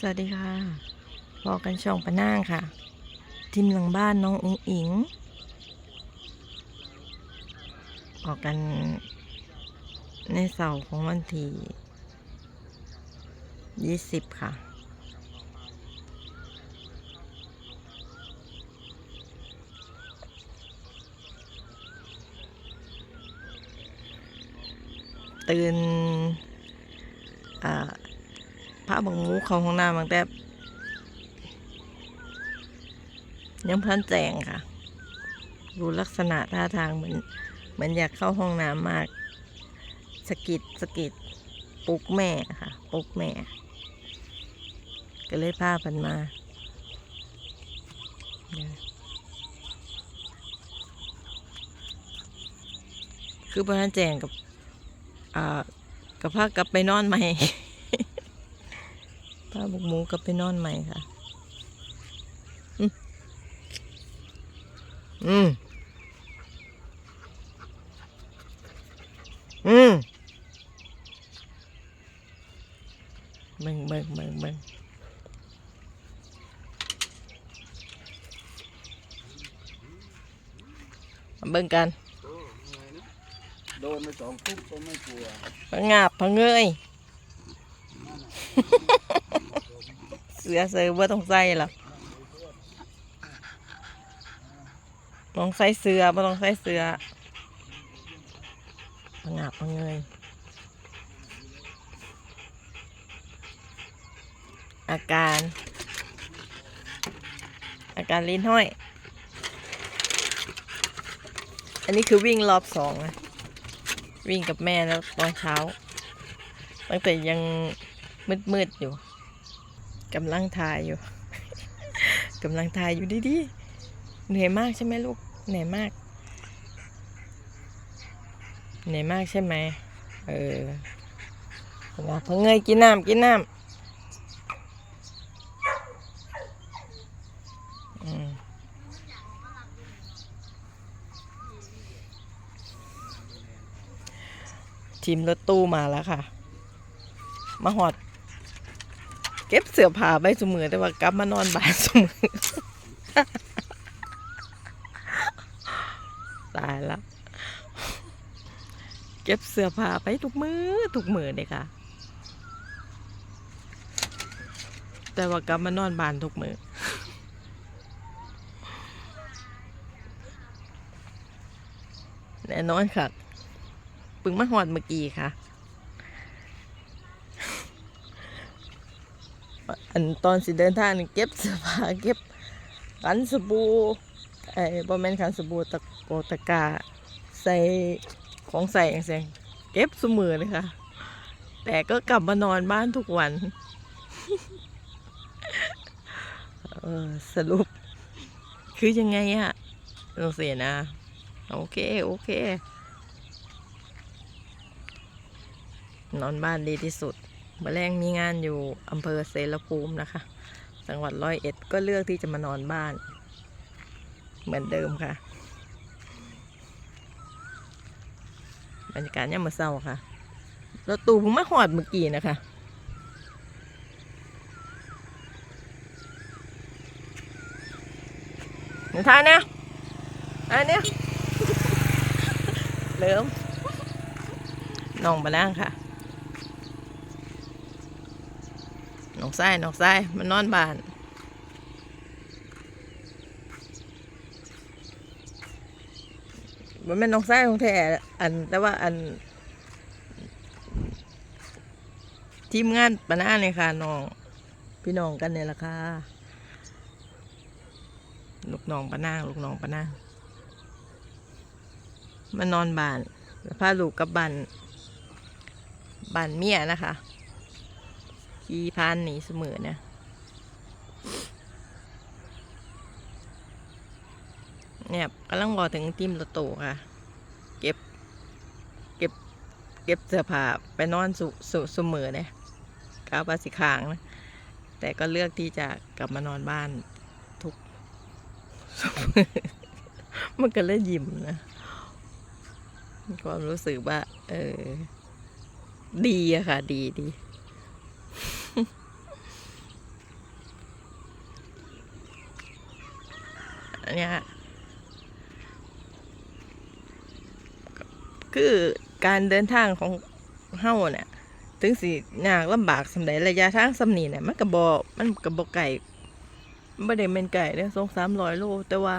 สวัสดีค่ะบอกกันช่องปะน่างค่ะทีมหลังบ้านน้องอุ๋งอิงบอกกันในเสาร์ของวันที่ยี่สิบค่ะ ตื่นอ่า พระบังมูเขาห้องน้ำบางแต่ยังพันแจงค่ะ ดูลักษณะท่าทางเหมือนเหมือนอยากเข้าห้องน้ำมากสกิดสกิดปลุกแม่ค่ะปลุกแม่ ก็เลยพาพันมาคือพันแจงกับ อ่ากับพากลับไปนอนใหม่ พาบุกหมูกลับไปนอนใหม่ค่ะ อืม อืมอืมเบิ่งเบิ่งเบิ่งเบิ่งมาเบิ่งกัน โดนไปสองทุกก็ไม่กลัวพะงาบพะเงย เสือเสือว่าต้องใส่หรอต้องใส่เสือไม่ต้องใส่เสือพะงาบพะเงยอาการ อาการลิ้นห้อย อันนี้คือวิ่งรอบสองนะวิ่งกับแม่แล้วตอนเช้า ตั้งแต่ยังมืดๆอยู่ กำลังถ่ายอยู่ กำลังถ่ายอยู่ดีๆเหนื่อยมากใช่ไหมลูกเหนื่อยมากเหนื่อยมากใช่ไหมเออนะเพิ่งเงยกินน้ำกินน้ำอืมทีมรถตู้มาแล้วค่ะ มาหอด เก็บเสื้อผ้าไว้สมือแต่ว่ากลับมานอนบ้านสมือตายแล้วเก็บเสื้อผ้าไปทุกมือทุกมือเลยค่ะ แต่ว่ากลับมานอนบ้านทุกมือแน่นอนค่ะ ปึงมาหอดเมื่อกี้ค่ะ อันตอนสิเดินทางนี่เก็บเสื้อผ้าเก็บขันสบู่ไอ้บอแมนขันสบู่ตะโกตะกาใส่ของใส่อย่างเสียงเก็บสมือเลยค่ะ แต่ก็กลับมานอนบ้านทุกวันเออสรุป คือยังไงอะลองเสียนะ โอเค โอเค นอนบ้านดีที่สุด มื่แรงมีงานอยู่อำเภอเสรภูมินะคะ จังหวัดร้อยเอ็ดก็เลือกที่จะมานอนบ้าน เหมือนเดิมค่ะ บรรยากาศเนี่ยมาเศร้าค่ะรถตู้เพิ่งมาหอดเมื่อกี้นะคะหนทานเนี่ยอันเนี้ยเริ่มน้องมานั่งค่ะ น้ องไส้น้องไส้มันนอนบ้านมันเป็นน้องไส้ของแท้อันแต่ว่าอัน ทีมงานปะนาเนี่ยค่ะน้อง พี่น้องกันเนี่ยละค่ะลูกน้องปะนาลูกน้องปะนามานอนบ้านแล้วพาลูกกับบ้านบ้านเมียนะคะ ขี่พานหนีเสมอเนี่ยเนี่ยกำลังบอกถึงทีมรถตู้ค่ะ เก็บ เก็บ เก็บเสื้อผ้าไปนอนสุสุเสมอเนี่ยกาวบาสิขางนะแต่ก็เลือกที่จะกลับมานอนบ้านทุกมันก็เลยยิ้มนะความรู้สึกว่า เออ ดีอะค่ะ ดีดี อันเนี้ยคือการเดินทางของเฮาเนี่ยถึงสิยากลำบากสำใดระยะทางสำนีเนี่ยมันก็บอกมันก็บอกไก่ไม่ได้เป็นไก่เนี่ยสองสามร้อยโล แต่ว่า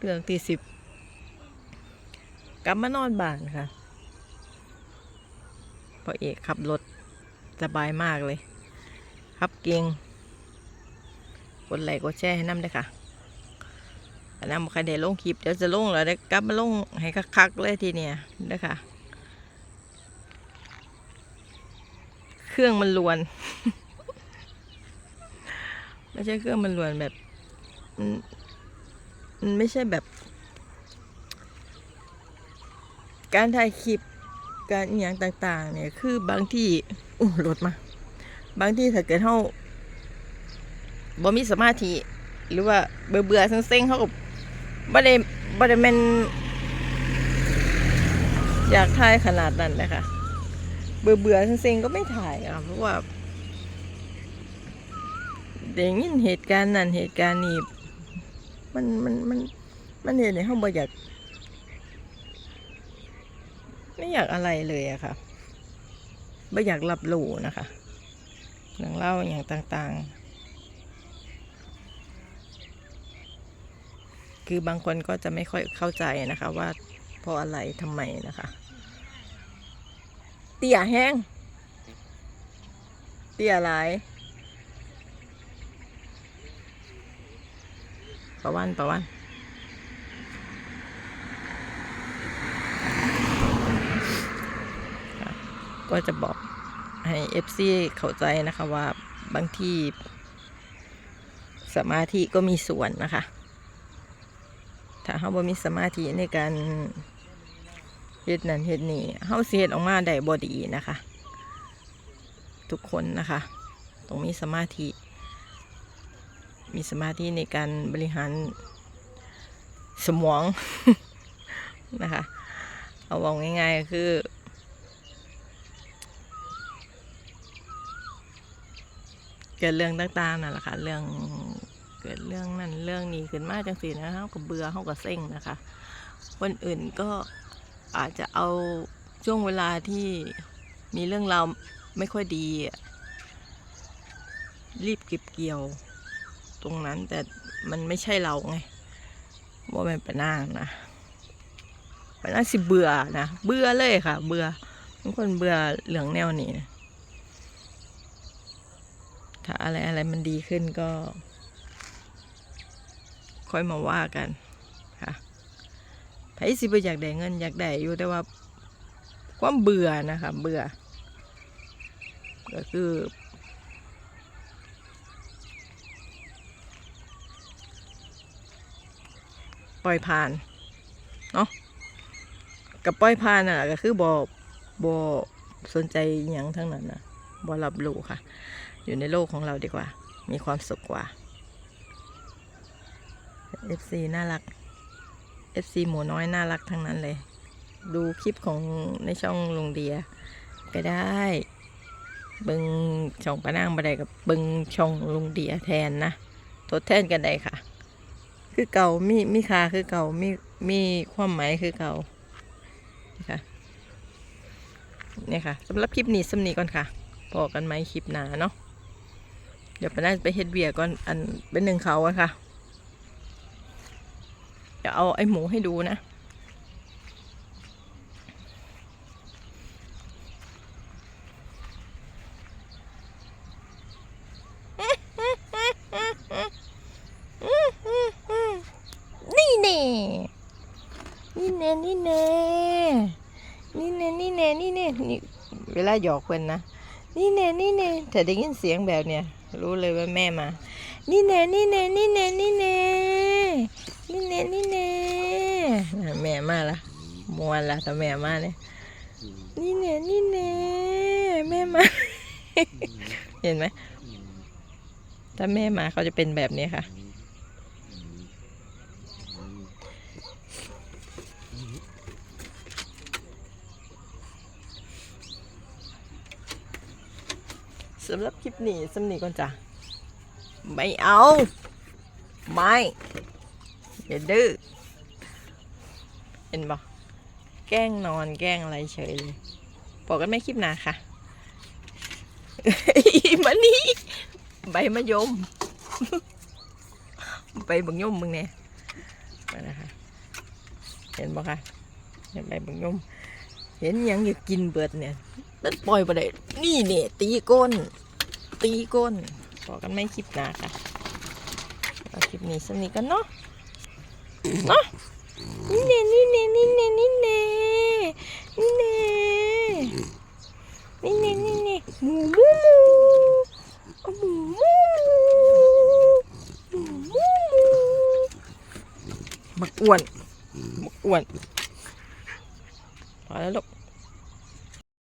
เรื่องที่สิบกลับมานอนบ้านค่ะพอเอกขับรถสบายมากเลย ขับเก่งกดไลค์กดแชร์ให้น้ำด้วยค่ะ นนั้นใครได้ลงคลิปเดี๋ยวจะลงแล้วได้กลับมาลงให้คักๆเลยทีเนี้ยเด้วยค่ะเครื่องมันลวน ไม่ใช่เครื่องมันลวนแบบมันไม่ใช่แบบ การถ่ายคลิปการอย่างต่างๆ เนี่ย คือบางที่อู้รถมา บางที่ถ้าเกิดเฮาบ่มีสมาธิหรือว่าเบื่อเบื่อๆเซ็งๆเขาก็บ่ ได้บ่ได้แมนอยากถ่ายขนาดนั้นนะคะ เบื่อเบื่อเซ็งๆก็ไม่ถ่ายอะเพราะว่าเดี๋ยวนี้เหตุการณ์นั้นเหตุการณ์นี้มันมันมันมันเห็นในห้องบ่อยาก ไม่อยากอะไรเลยอะค่ะไม่อยากรับรู้นะคะเรื่องเล่าอย่างต่างๆ คือบางคนก็จะไม่ค่อยเข้าใจนะคะ ว่าเพราะอะไรทำไมนะคะ เตี่ยแห้ง เตี่ยหลายประวันประวันก็จะบอกให้ FC เข้าใจนะคะว่าบางที่สมาธิก็มีส่วนนะคะ เขาบ่มีสมาธิในการเฮ็ดนั่นเฮ็ดนี่เฮาสิเฮ็ดออกมาได้บ่ดีนะคะ ทุกคนนะคะต้องมีสมาธิ มีสมาธิในการบริหารสมองนะคะเอาบอกง่ายๆคือ เกิดเรื่องต่างๆนั่นแหละค่ะเรื่อง เกิดเรื่องนั่นเรื่องนี้ขึ้นมาจังสีนะคะเขาก็เบื่อเขาก็เซ็งนะคะ คนอื่นก็อาจจะเอาช่วงเวลาที่มีเรื่องราวไม่ค่อยดี รีบเก็บเกี่ยว ตรงนั้นแต่มันไม่ใช่เราไงว่ามันเป็นนางนะเป็นนางสิเบื่อนะเบื่อเลยค่ะ เบื่อบางคนเบื่อเหลืองแนวนี้นะถ้าอะไรอะไรมันดีขึ้นก็ ค่อยมาว่ากันค่ะไผสิบ่อยากได้เงินอยากได้อยู่แต่ว่าความเบื่อนะคะ เบื่อ ก็คือปล่อยผ่านเนาะกับปล่อยผ่านน่ะก็คือบอบอสนใจอย่างทั้งนั้นนะบอรับรู้ค่ะ อยู่ในโลกของเราดีกว่า มีความสุขกว่า FC น่ารัก FC หมูน้อยน่ารักทั้งนั้นเลย ดูคลิปของในช่องลุงเดีย ก็ได้ เบิงช่องปะนางบัไดกับเบิงช่องลุงเดียแทนนะทดแทนกันได้ค่ะ คือเก่ามีมีคาคือเก่ามีมีความหมายคือเก่านะคะเนี่ยค่ะสำหรับคลิปนี้สำนีก่อนค่ะพอกันไหมคลิปหนาเนาะเดี๋ยวปะนางไปเฮ็ดเบียก่อนอันเป็นหนึ่งเขาอะค่ะ เดี๋ยวเอาไอ้หมูให้ดูนะ นี่เน่นี่เน่นี่เน่นี่เน่นี่เน่นี่เน่นี่เวลาหยอกคนนะ นี่เน่นี่เน่แต่ได้ยินเสียงแบบเนี้ยรู้เลยว่าแม่มา นี่เน่นี่เน่นี่เน่นี่เน่นี่เน่นี่เน่อะแม่มาละม วนละแต่แม่มาเนี่ยนี่เน่นี่เน่แม่มา เห็นไหมถ้าแม่มาเขาจะเป็นแบบนี้ค่ะ สำหรับคลิปนี้สำนีก่อนจ้ะ ไม่เอา ไม่ อย่าดื้อเห็นบ่ แกล้งนอนแกล้งอะไรเฉยเลยบอกกันไม่คลิปหนาค่ะมานี่ใบมะยม ใบบังยมมึงเนี่ยมานะคะเห็นบ่คะเห็นใบบังยม เห็นยังอยากกินเบิดเนี่ยนั่นปล่อยไปเลยนี่เนี่ยตีก้น ตีก้นบอกกันไม่คลิปหนาค่ะคลิปนี้สนิทกันเนาะเนาะนี่เน่นี่เน่นี่เน่นี่เน่นี่เน่นี่เน่นี่เน่หมูหมูหมูหมูหมูหมูหมูบัก อ้วนอ้วนพอแล้วลูก